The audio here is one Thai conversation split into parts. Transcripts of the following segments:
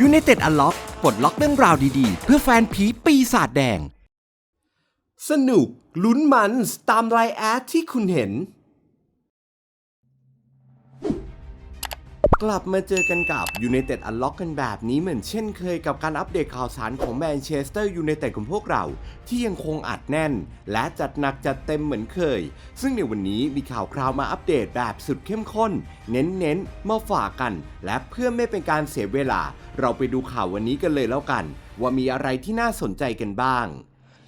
ยูเนเต็ดอันล็อกปลดล็อกเรื่องราวดีๆ เพื่อแฟนผีปีศาจแดง สนุกลุ้นมันตามไลน์แอดที่คุณเห็น กลับมาเจอกันกับ United Unlock กันแบบนี้เหมือนเช่นเคยกับการอัปเดตข่าวสารของแมนเชสเตอร์ยูไนเต็ดของพวกเรา ที่ยังคงอัดแน่น และจัดหนักจัดเต็มเหมือนเคย ซึ่งในวันนี้มีข่าวคราวมาอัปเดตแบบสุดเข้มข้น เน้นๆมาฝากกัน และเพื่อไม่เป็นการเสียเวลา เราไปดูข่าววันนี้กันเลยแล้วกัน ว่ามีอะไรที่น่าสนใจกันบ้าง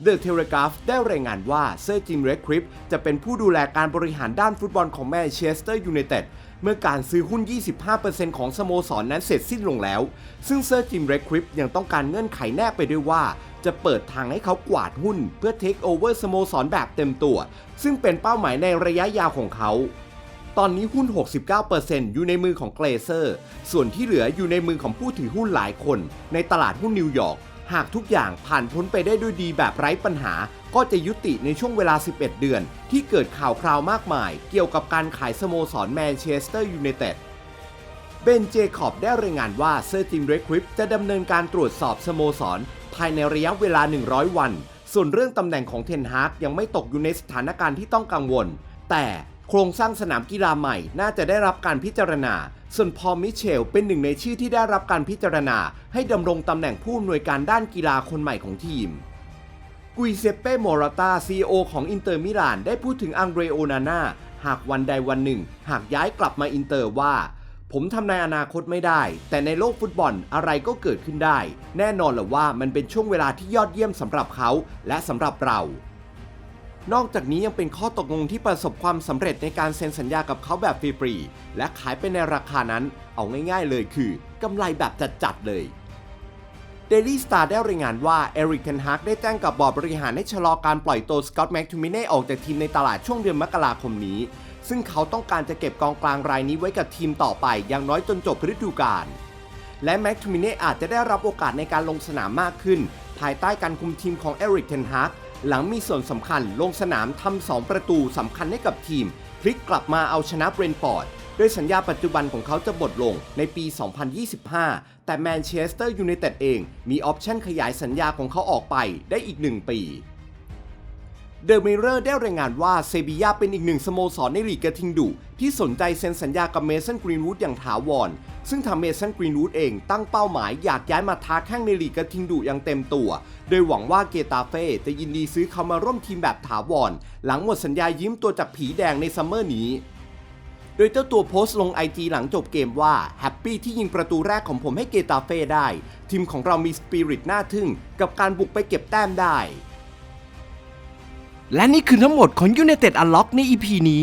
The Telegraph ได้รายงานว่าเซอร์จิมเรดคริปจะเป็นผู้ดูแลการบริหารด้านฟุตบอลของแมนเชสเตอร์ยูไนเต็ด เมื่อการซื้อหุ้น 25%ของสโมสรนนั้นเสร็จสิ้นลงแล้ว ซึ่งเซอร์จิมเรดคริปยังต้องการเงื่อนไขแนบไปด้วยว่า จะเปิดทางให้เขากวาดหุ้น เพื่อเทคโอเวอร์สโมสรแบบเต็มตัว ซึ่งเป็นเป้าหมายในระยะยาวของเขาตอนนี้หุ้น 69%อยู่ในมือของเกรเซอร์ ส่วนที่เหลืออยู่ในมือของผู้ถือหุ้นหลายคน ในตลาดหุ้นนิวยอร์ก หากทุกอย่างผ่านพ้นไปได้ด้วยดีแบบไร้ปัญหา ก็จะยุติในช่วงเวลา 11 เดือน ที่เกิดข่าวคราวมากมาย เกี่ยวกับการขายสโมสรแมนเชสเตอร์ยูไนเต็ดเบนเจคอบได้รายงานว่าเซอร์จิมเรดคริปจะดำเนินการตรวจสอบสโมสร ภายในระยะเวลา 100 วัน ส่วนเรื่องตำแหน่งของเทนฮากยังไม่ตกอยู่ในสถานการณ์ที่ต้องกังวล แต่ โครงสร้างสนามกีฬาใหม่น่าจะได้รับการพิจารณา ส่วนพอมิเชลเป็นหนึ่งในชื่อที่ได้รับการพิจารณา ให้ดำรงตำแหน่งผู้อำนวยการด้านกีฬาคนใหม่ของทีม กุยเซเป้โมราตาซีอของอินเตอร์มิลานได้พูดถึงอังเดรโอนาน่าหากวันใดวันหนึ่ง หากย้ายกลับมาอินเตอร์ว่า ผมทำในอนาคตไม่ได้ แต่ในโลกฟุตบอลอะไรก็เกิดขึ้นได้ แน่นอนแหละว่ามันเป็นช่วงเวลาที่ยอดเยี่ยมสำหรับเขาและสำหรับเรา นอกจากนี้ยังเป็นข้อตกลงที่ประสบความสำเร็จในการเซ็นสัญญากับเขาแบบฟรีๆและขายไปในราคานั้นเอาง่าย ๆ เลยคือกำไรแบบจัดๆเลย Daily Star ได้รายงานว่าเอริกเทนฮากได้แจ้งกับบอร์ดบริหารให้ชะลอการปล่อยตัวสกอตแม็กทูมิเน่ออกจากทีมในตลาดช่วงเดือนมกราคมนี้ ซึ่งเขาต้องการจะเก็บกองกลางรายนี้ไว้กับทีมต่อไปอย่างน้อยจนจบฤดูกาลและแม็กทูมิเน่อาจจะได้รับโอกาสในการลงสนามมากขึ้น ภายใต้การคุมทีมของเอริกเทนฮาก หลังมีส่วนสำคัญลงสนามทำสองประตูสำคัญให้กับทีม พลิกกลับมาเอาชนะเบรนฟอร์ดโดยสัญญาปัจจุบันของเขาจะหมดลงในปี 2025 แต่แมนเชสเตอร์ยูไนเต็ดเองมีออปชั่นขยายสัญญาของเขาออกไปได้อีก1ปีเดอะมิเรอร์ได้รายงานว่าเซบียาเป็นอีกหนึ่งสโมสรในลีกกระทิงดุที่สนใจเซ็นสัญญากับเมสันกรีนวูดอย่างถาวร ซึ่งทำเมสันกรีนวูดเองตั้งเป้าหมายอยากย้ายมาท้าแข่งในลีกกระทิงดุอย่างเต็มตัว โดยหวังว่าเกตาเฟ่จะยินดีซื้อเขามาร่วมทีมแบบถาวร หลังหมดสัญญายืมตัวจากผีแดงในซัมเมอร์นี้โดยเจ้าตัวโพสต์ลงไอจีหลังจบเกมว่าแฮปปี้ที่ยิงประตูแรกของผมให้เกตาเฟ่ได้ ทีมของเรามีสปิริตน่าทึ่ง กับการบุกไปเก็บแต้มได้ และนี่คือทั้งหมดของ United Unlock ใน EP นี้